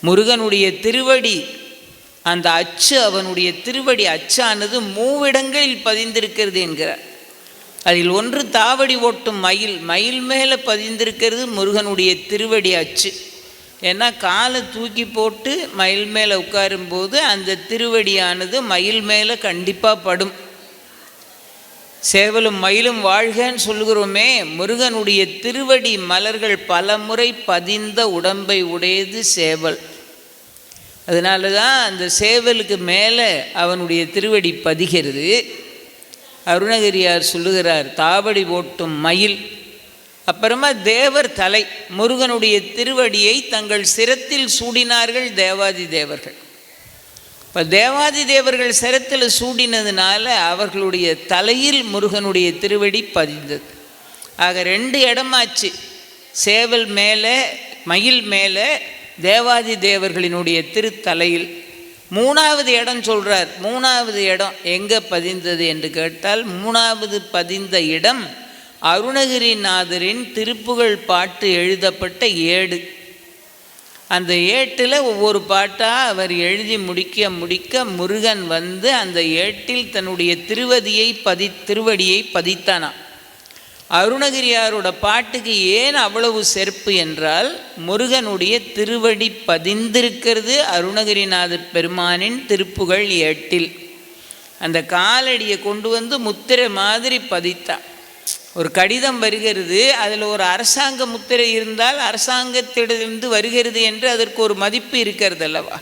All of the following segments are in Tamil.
முருகனுடைய திருவடி அந்த அச்சு அவனுடைய திருவடி அச்சானது மூவிடங்களில் பதிந்திருக்கிறது என்கிறார். அதில் ஒன்று தாவடி ஓட்டும் மயில் மயில் மேலே பதிந்திருக்கிறது முருகனுடைய திருவடி அச்சு. ஏன்னா காலை தூக்கி போட்டு மயில் மேலே உட்காரும்போது அந்த திருவடியானது மயில் மேலே கண்டிப்பாக படும். சேவலும் மயிலும் வாழ்கன்னு சொல்கிறோமே முருகனுடைய திருவடி மலர்கள் பல முறை பதிந்த உடம்பை உடையது சேவல். அதனால தான் அந்த சேவலுக்கு மேலே அவனுடைய திருவடி பதிகிறது. அருணகிரியார் சொல்லுகிறார் தாவடி ஓட்டும் மயில். அப்புறமா தேவர் தலை முருகனுடைய திருவடியை தங்கள் சிரத்தில் சூடினார்கள் தேவாதி தேவர்கள். இப்போ தேவாதி தேவர்கள் சிரத்தில் சூடினதுனால அவர்களுடைய தலையில் முருகனுடைய திருவடி பதிந்தது. ஆக ரெண்டு இடமாச்சு சேவல் மேலே மயில் மேலே தேவாதி தேவர்களினுடைய திருத்தலையில் மூணாவது இடம் சொல்கிறார் மூணாவது இடம் எங்கே பதிந்தது என்று கேட்டால் மூணாவது பதிந்த இடம் அருணகிரிநாதரின் திருப்புகழ் பாட்டு எழுதப்பட்ட ஏடு. அந்த ஏட்டில் ஒவ்வொரு பாட்டாக அவர் எழுதி முடிக்க முடிக்க முருகன் வந்து அந்த ஏட்டில் தன்னுடைய திருவதியை பதி திருவடியை பதித்தானான் அருணகிரியாரோட பாட்டுக்கு ஏன் அவ்வளவு செருப்பு என்றால் முருகனுடைய திருவடி பதிந்திருக்கிறது அருணகிரிநாதர் பெருமானின் திருப்புகழ் எட்டில் அந்த காலடியை கொண்டு வந்து முத்திரை மாதிரி பதித்தான் ஒரு கடிதம் வருகிறது அதில் ஒரு அரசாங்க முத்திரை இருந்தால் அரசாங்கத்திடமிருந்து வருகிறது என்று அதற்கு ஒரு மதிப்பு இருக்கிறது அல்லவா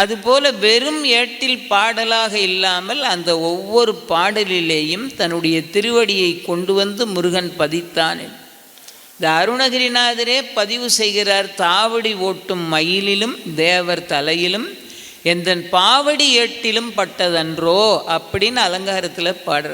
அதுபோல வெறும் ஏட்டில் பாடலாக இல்லாமல் அந்த ஒவ்வொரு பாடலிலேயும் தன்னுடைய திருவடியை கொண்டு வந்து முருகன் பதித்தான். இந்த அருணகிரிநாதரே பதிவு செய்கிறார் தாவடி ஓட்டும் மயிலிலும் தேவர் தலையிலும் எந்தன் பாவடி ஏட்டிலும் பட்டதன்றோ? அப்படின்னு அலங்காரத்தில் பாடுற